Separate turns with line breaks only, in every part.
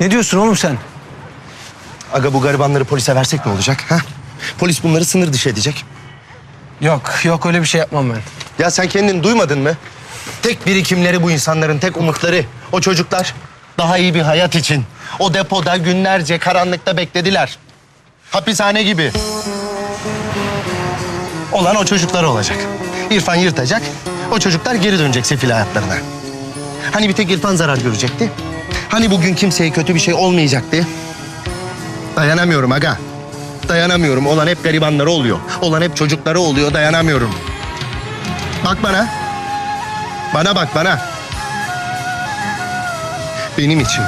Ne diyorsun oğlum sen?
Aga bu garibanları polise versek ne olacak? Ha? Polis bunları sınır dışı edecek.
Yok, yok öyle bir şey yapmam ben.
Ya sen kendini duymadın mı? Tek birikimleri bu insanların, tek umutları. O çocuklar daha iyi bir hayat için. O depoda günlerce karanlıkta beklediler. Hapishane gibi. Olan o çocuklar olacak. İrfan yırtacak, o çocuklar geri dönecek sefil hayatlarına. Hani bir tek İrfan zarar görecekti? Hani bugün kimseye kötü bir şey olmayacaktı? Dayanamıyorum aga. Dayanamıyorum. Olan hep garibanları oluyor. Olan hep çocukları oluyor. Dayanamıyorum. Bak bana. Bana bak bana. Benim için.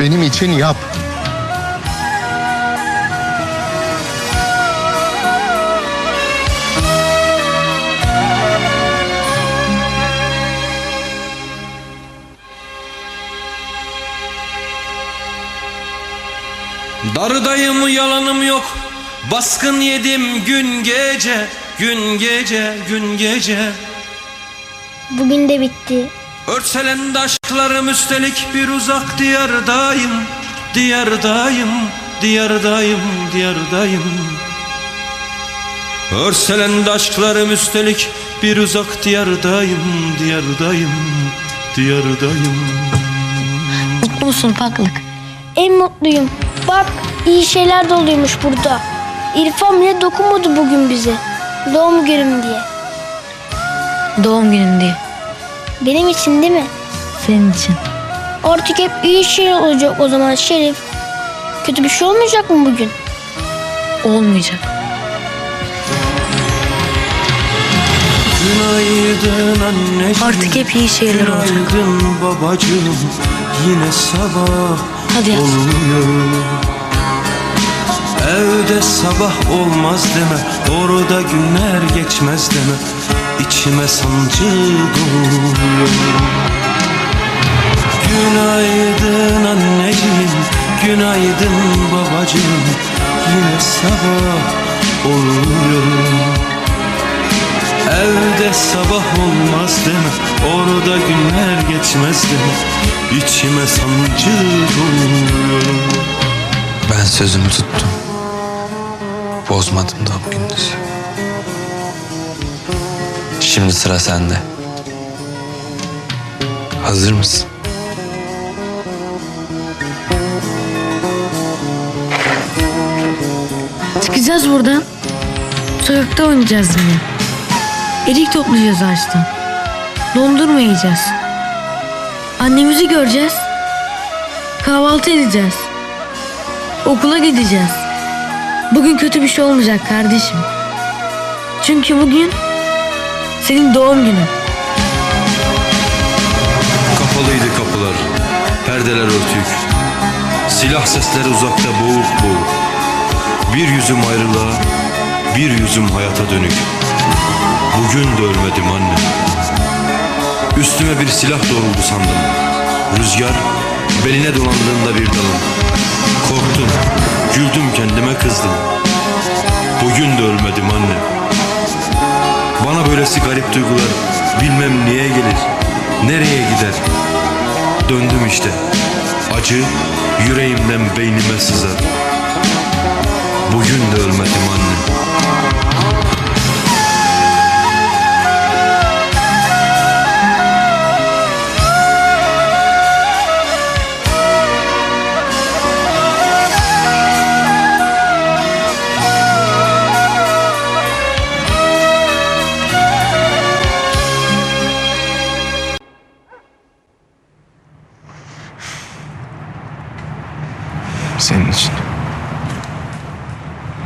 Benim için yap.
Darıdayım yalanım yok Baskın yedim gün gece Gün gece gün gece
Bugün de bitti.
Örselendi aşklarım üstelik bir uzak diyardayım Diyardayım diyardayım diyardayım Örselendi aşklarım üstelik bir uzak diyardayım Diyardayım diyardayım
Mutlu musun ufaklık? En mutluyum. Bak iyi şeyler de oluyormuş burada. İrfan bile dokunmadı bugün bize. Doğum günüm diye.
Doğum günün diye.
Benim için değil mi?
Senin için.
Artık hep iyi şeyler olacak o zaman Şerif. Kötü bir şey olmayacak mı bugün?
Olmayacak.
Günaydın anneciğim
Artık hep iyi şeyler olacak.
Günaydın babacığım Yine sabah
Hadi. Yat.
oluyor. Evde sabah olmaz deme Orada günler geçmez deme. İçime sancı doluyor Günaydın anneciğim Günaydın babacığım. Yine sabah oluyor Evde sabah olmaz deme Orada günler geçmez deme İçime sancı doluyor
Ben sözümü tuttum. Bozmadım da o gündüz. Şimdi sıra sende. Hazır mısın?
Çıkacağız buradan. Sokakta oynayacağız yine. Erik toplayacağız ağaçtan. Dondurma yiyeceğiz. Annemizi göreceğiz. Kahvaltı edeceğiz. Okula gideceğiz. Bugün kötü bir şey olmayacak kardeşim. Çünkü bugün senin doğum günün.
Kapalıydı kapılar Perdeler örtük Silah sesleri uzakta boğuk boğuk Bir yüzüm ayrılığa Bir yüzüm hayata dönük Bugün de ölmedim anne. Üstüme bir silah doğruldu sandım. Rüzgar beline dolandığında bir dalım Korktum, güldüm kendime kızdım. Bugün de ölmedim anne. Bana böylesi garip duygular bilmem niye gelir Nereye gider? Döndüm işte. Acı yüreğimden beynime sızar. Bugün de ölmedim anne
Senin için.